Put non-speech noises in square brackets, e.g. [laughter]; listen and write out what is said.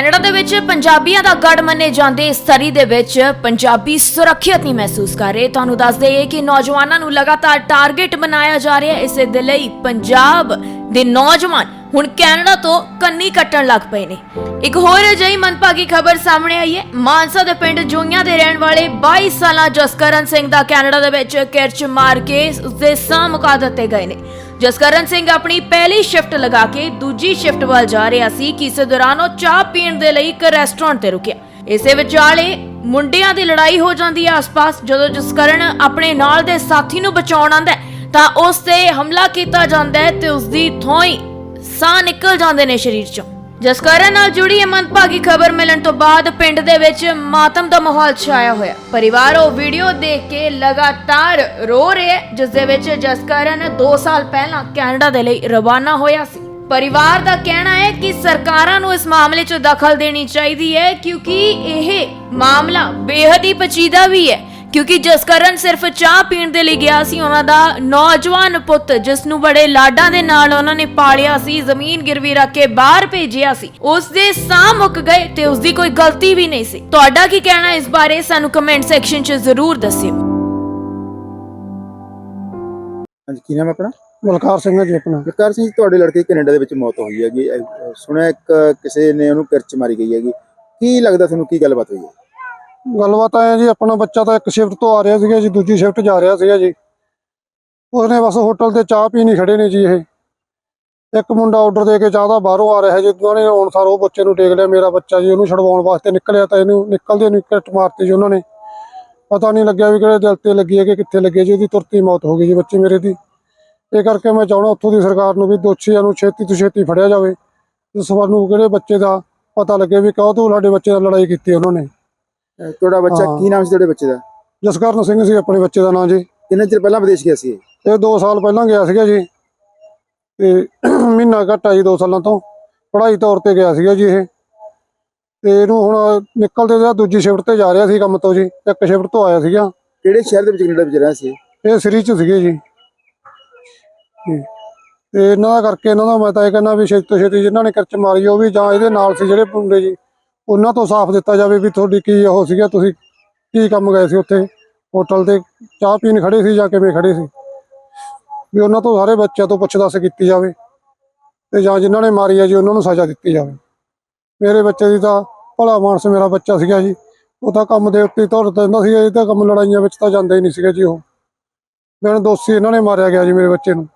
Canada ਦੇ ਵਿੱਚ ਪੰਜਾਬੀਆਂ ਦਾ ਗੜ ਮੰਨੇ ਜਾਂਦੇ ਇਸ ਸਰੀ ਦੇ ਵਿੱਚ ਪੰਜਾਬੀ ਸੁਰੱਖਿਅਤ ਨਹੀਂ ਮਹਿਸੂਸ ਕਰ ਰਹੇ। ਤੁਹਾਨੂੰ ਦੱਸ ਦਈਏ ਕਿ ਨੌਜਵਾਨਾਂ ਨੂੰ ਲਗਾਤਾਰ ਟਾਰਗੇਟ ਬਣਾਇਆ ਜਾ ਰਿਹਾ। ਹੈ ਇਸੇ ਦੇ ਲਈ ਪੰਜਾਬ ਦੇ ਨੌਜਵਾਨ ਹੁਣ ਕੈਨੇਡਾ ਤੋਂ ਕੰਨੀ ਕੱਟਣ ਲੱਗ ਪਏ ਨੇ। ਇੱਕ ਹੋਰ ਅਜਿਹੀ ਮੰਦਭਾਗੀ ਖਬਰ ਸਾਹਮਣੇ ਆਈ ਹੈ। ਮਾਨਸਾ ਦੇ ਪਿੰਡ ਜੋਈਆਂ ਦੇ ਰਹਿਣ ਵਾਲੇ 22 ਸਾਲਾਂ ਜਸਕਰਨ ਸਿੰਘ ਦਾ ਕੈਨੇਡਾ ਦੇ ਵਿੱਚ ਕਿਰਚ ਮਾਰ ਕੇ ਉਸਦੇ ਸਾਹ ਮੁਕਾ ਦਿੱਤੇ ਗਏ ਨੇ। ਜਸਕਰਨ ਸਿੰਘ ਆਪਣੀ ਪਹਿਲੀ ਸ਼ਿਫਟ ਲਗਾ ਕੇ ਦੂਜੀ ਸ਼ਿਫਟ ਵੱਲ ਜਾ ਰਿਹਾ ਸੀ ਕਿ ਇਸੇ ਦੌਰਾਨ ਉਹ ਚਾਹ ਪੀਣ ਦੇ ਲਈ ਇੱਕ ਰੈਸਟੋਰੈਂਟ ਤੇ ਰੁਕਿਆ। ਇਸੇ ਵਿਚਾਲੇ ਮੁੰਡਿਆਂ ਦੀ ਲੜਾਈ ਹੋ ਜਾਂਦੀ ਹੈ ਆਸ-ਪਾਸ। ਜਦੋਂ ਜਸਕਰਨ ਆਪਣੇ ਨਾਲ ਦੇ ਸਾਥੀ ਨੂੰ ਬਚਾਉਣ ਆਂਦਾ ਤਾਂ ਉਸ ਤੇ ਹਮਲਾ ਕੀਤਾ ਜਾਂਦਾ ਹੈ ਤੇ ਉਸ ਦੀ ਥੋਂ ਸਾਹ ਨਿਕਲ ਜਾਂਦੇ ਨੇ ਸਰੀਰ ਚੋਂ। ਜਸਕਰਨ ਨਾਲ ਜੁੜੀ ਇਹ ਮੰਦਭਾਗੀ ਖਬਰ ਮਿਲਣ ਤੋਂ ਬਾਅਦ ਪਿੰਡ ਦੇ ਵਿੱਚ ਮਾਤਮ ਦਾ ਮਾਹੌਲ ਛਾਇਆ ਹੋਇਆ। ਪਰਿਵਾਰ ਉਹ ਵੀਡੀਓ ਦੇਖ ਕੇ ਲਗਾਤਾਰ ਰੋ ਰਿਹਾ ਹੈ ਜਿਸ ਦੇ ਵਿੱਚ ਜਸਕਰਨ 2 ਸਾਲ ਪਹਿਲਾਂ ਕੈਨੇਡਾ ਦੇ ਲਈ ਰਵਾਨਾ ਹੋਇਆ ਸੀ। ਪਰਿਵਾਰ ਦਾ ਕਹਿਣਾ ਹੈ ਕਿ ਸਰਕਾਰਾਂ ਨੂੰ ਇਸ ਮਾਮਲੇ 'ਚ ਦਖਲ ਦੇਣੀ ਚਾਹੀਦੀ ਹੈ, ਕਿਉਂਕਿ ਇਹ ਮਾਮਲਾ ਬੇਹੱਦ ਹੀ ਪਚੀਦਾ ਵੀ ਹੈ। ਕਿਉਂਕਿ ਜਸਕਰਨ ਸਿਰਫ ਚਾਹ ਪੀਣ ਦੇ ਲਈ ਗਿਆ ਸੀ ਉਹਨਾਂ ਦਾ ਨੌਜਵਾਨ ਪੁੱਤ ਜਿਸ ਨੂੰ ਬੜੇ ਲਾਡਾਂ ਦੇ ਨਾਲ ਉਹਨਾਂ ਨੇ ਪਾਲਿਆ ਸੀ ਜ਼ਮੀਨ ਗਿਰਵੀ ਰੱਖ ਕੇ ਬਾਹਰ ਭੇਜਿਆ ਸੀ। ਉਸ ਦੇ ਸਾਹ ਮੁੱਕ ਗਏ ਤੇ ਉਸ ਦੀ ਕੋਈ ਗਲਤੀ ਵੀ ਨਹੀਂ ਸੀ। ਤੁਹਾਡਾ ਕੀ ਕਹਿਣਾ ਇਸ ਬਾਰੇ ਸਾਨੂੰ ਕਮੈਂਟ ਸੈਕਸ਼ਨ 'ਚ ਜ਼ਰੂਰ ਦੱਸਿਓ। ਹਾਂਜੀ ਕੀ ਨਾਮ ਹੈ ਆਪਣਾ? ਬਲਕਾਰ ਸਿੰਘ ਜੀ ਆਪਣਾ। ਜਗਤਾਰ ਸਿੰਘ ਜੀ, ਤੁਹਾਡੇ ਲੜਕੇ ਦੀ ਕੈਨੇਡਾ ਦੇ ਵਿੱਚ ਮੌਤ ਹੋਈ ਹੈਗੀ। ਅਹ ਸੁਣਿਆ ਇੱਕ ਕਿਸੇ ਨੇ ਉਹਨੂੰ ਕਿਰਚ ਮਾਰੀ ਗਈ ਹੈਗੀ। ਕੀ ਲੱਗਦਾ ਤੁਹਾਨੂੰ ਕੀ ਗੱਲਬਾਤ ਹੋਈ ਹੈ? ਗੱਲਬਾਤ ਆਇਆ ਜੀ, ਆਪਣਾ ਬੱਚਾ ਤਾਂ ਇੱਕ ਸ਼ਿਫਟ ਤੋਂ ਆ ਰਿਹਾ ਸੀਗਾ ਜੀ, ਦੂਜੀ ਸ਼ਿਫਟ ਜਾ ਰਿਹਾ ਸੀਗਾ ਜੀ। ਉਹਨੇ ਬਸ ਹੋਟਲ ਤੇ ਚਾਹ ਪੀਣੀ ਖੜੇ ਨੇ ਜੀ ਇਹ। ਇੱਕ ਮੁੰਡਾ ਆਰਡਰ ਦੇ ਕੇ ਚਾਹ ਦਾ ਬਾਹਰੋਂ ਆ ਰਿਹਾ ਜੀ, ਉਹਨਾਂ ਨੇ ਹੁਣ ਸਾਰ ਉਹ ਬੱਚੇ ਨੂੰ ਟੇਕ ਲਿਆ, ਮੇਰਾ ਬੱਚਾ ਜੀ, ਉਹਨੂੰ ਛਡਵਾਉਣ ਵਾਸਤੇ ਨਿਕਲਿਆ ਤਾਂ ਇਹਨੂੰ ਨਿਕਲਦੇ ਨੂੰ ਕਿੱਟ ਮਾਰਤੀ ਜੀ ਉਹਨਾਂ ਨੇ। ਪਤਾ ਨਹੀਂ ਲੱਗਿਆ ਵੀ ਕਿਹੜੇ ਦਿਲ ਤੇ ਲੱਗੀ ਹੈ ਕਿ ਕਿੱਥੇ ਲੱਗੀ ਜੀ, ਉਹਦੀ ਤੁਰਤੀ ਮੌਤ ਹੋ ਗਈ ਜੀ ਬੱਚੇ ਮੇਰੇ ਦੀ। ਇਹ ਕਰਕੇ ਮੈਂ ਚਾਹਣਾ ਉੱਥੋਂ ਦੀ ਸਰਕਾਰ ਨੂੰ ਵੀ ਦੋਸ਼ੀਆਂ ਨੂੰ ਛੇਤੀ ਤੋਂ ਛੇਤੀ ਫੜਿਆ ਜਾਵੇ। ਇਸ ਤੇ ਨੂੰ ਕਿਹੜੇ ਬੱਚੇ ਦਾ ਪਤਾ ਲੱਗੇ ਵੀ ਕਦੋਂ ਤੋਂ ਸਾਡੇ ਬੱਚੇ ਨਾਲ ਲੜਾਈ ਕੀਤੀ ਉਹਨਾਂ ਨੇ। ਤੁਹਾਡਾ ਬੱਚਾ ਹਾਂ। ਕੀ ਨਾਮ ਸੀ ਤੁਹਾਡੇ ਬੱਚੇ ਦਾ? ਜਸਕਰਨ ਸਿੰਘ ਸੀ ਆਪਣੇ ਬੱਚੇ ਦਾ ਨਾਂ ਜੀ। ਕਿੰਨੇ ਚਿਰ ਪਹਿਲਾਂ ਵਿਦੇਸ਼ ਗਿਆ ਸੀ ਇਹ? ਇਹ 2 ਸਾਲ ਪਹਿਲਾਂ ਗਿਆ ਸੀਗਾ ਜੀ। ਤੇ [clears throat] ਮਹੀਨਾ ਘੱਟ ਆ ਜੀ 2 ਸਾਲਾਂ ਤੋਂ। ਪੜ੍ਹਾਈ ਤੌਰ ਤੇ ਗਿਆ ਸੀਗਾ ਜੀ ਇਹ। ਤੇ ਇਹਨੂੰ ਹੁਣ ਨਿਕਲਦੇ ਦਾ ਦੂਜੀ ਸ਼ਿਫਟ ਤੇ ਜਾ ਰਿਹਾ ਸੀ ਕੰਮ ਤੋਂ ਜੀ। ਇੱਕ ਸ਼ਿਫਟ ਤੋਂ ਆਇਆ ਸੀਗਾ। ਕਿਹੜੇ ਸ਼ਹਿਰ ਦੇ ਵਿੱਚ ਕੈਨੇਡਾ ਵਿੱਚ ਰਿਹਾ ਸੀ ਇਹ ਸਰੀ ਚ ਸੀਗੇ ਜੀ। ਜੀ। ਤੇ ਇਹਨਾਂ ਦਾ ਕਰਕੇ ਇਹਨਾਂ ਦਾ ਮੈਂ ਤਾਂ ਇਹ ਕਹਿੰਦਾ ਵੀ ਛੇਤੀ ਤੋਂ ਛੇਤੀ ਜਿਨ੍ਹਾਂ ਨੇ ਕਿਰਚ ਮਾਰੀ ਉਹ ਵੀ ਜਾਂ ਇਹਦੇ ਨਾਲ ਸੀ ਜਿਹੜੇ ਮੁੰਡੇ ਜੀ। ਉਹਨਾਂ ਤੋਂ ਸਾਫ਼ ਦਿੱਤਾ ਜਾਵੇ ਵੀ ਤੁਹਾਡੀ ਕੀ ਉਹ ਸੀਗਾ, ਤੁਸੀਂ ਕੀ ਕੰਮ ਗਏ ਸੀ ਉੱਥੇ? ਹੋਟਲ ਤੇ ਚਾਹ ਪੀਣ ਖੜੇ ਸੀ ਜਾਂ ਕਿਵੇਂ ਖੜੇ ਸੀ? ਵੀ ਉਹਨਾਂ ਤੋਂ ਸਾਰੇ ਬੱਚਿਆਂ ਤੋਂ ਪੁੱਛ ਕੀਤੀ ਜਾਵੇ ਤੇ ਜਾਂ ਜਿਨ੍ਹਾਂ ਨੇ ਮਾਰੀ ਆ ਜੀ, ਉਹਨਾਂ ਨੂੰ ਸਜ਼ਾ ਦਿੱਤੀ ਜਾਵੇ। ਮੇਰੇ ਬੱਚੇ ਦੀ ਤਾਂ ਭਲਾ ਮਾਨਸ ਮੇਰਾ ਬੱਚਾ ਸੀਗਾ ਜੀ। ਉਹ ਤਾਂ ਕੰਮ ਦੇ ਉੱਤੇ ਧੁਰ ਦਿੰਦਾ ਸੀ ਇਹ ਤਾਂ ਕੰਮ ਲੜਾਈਆਂ ਵਿੱਚ ਤਾਂ ਜਾਂਦਾ ਹੀ ਨਹੀਂ ਸੀਗਾ ਜੀ ਉਹ। ਮੈਨੂੰ ਦੋਸ਼ੀ ਇਹਨਾਂ ਨੇ ਮਾਰਿਆ ਗਿਆ ਜੀ ਮੇਰੇ ਬੱਚੇ ਨੂੰ।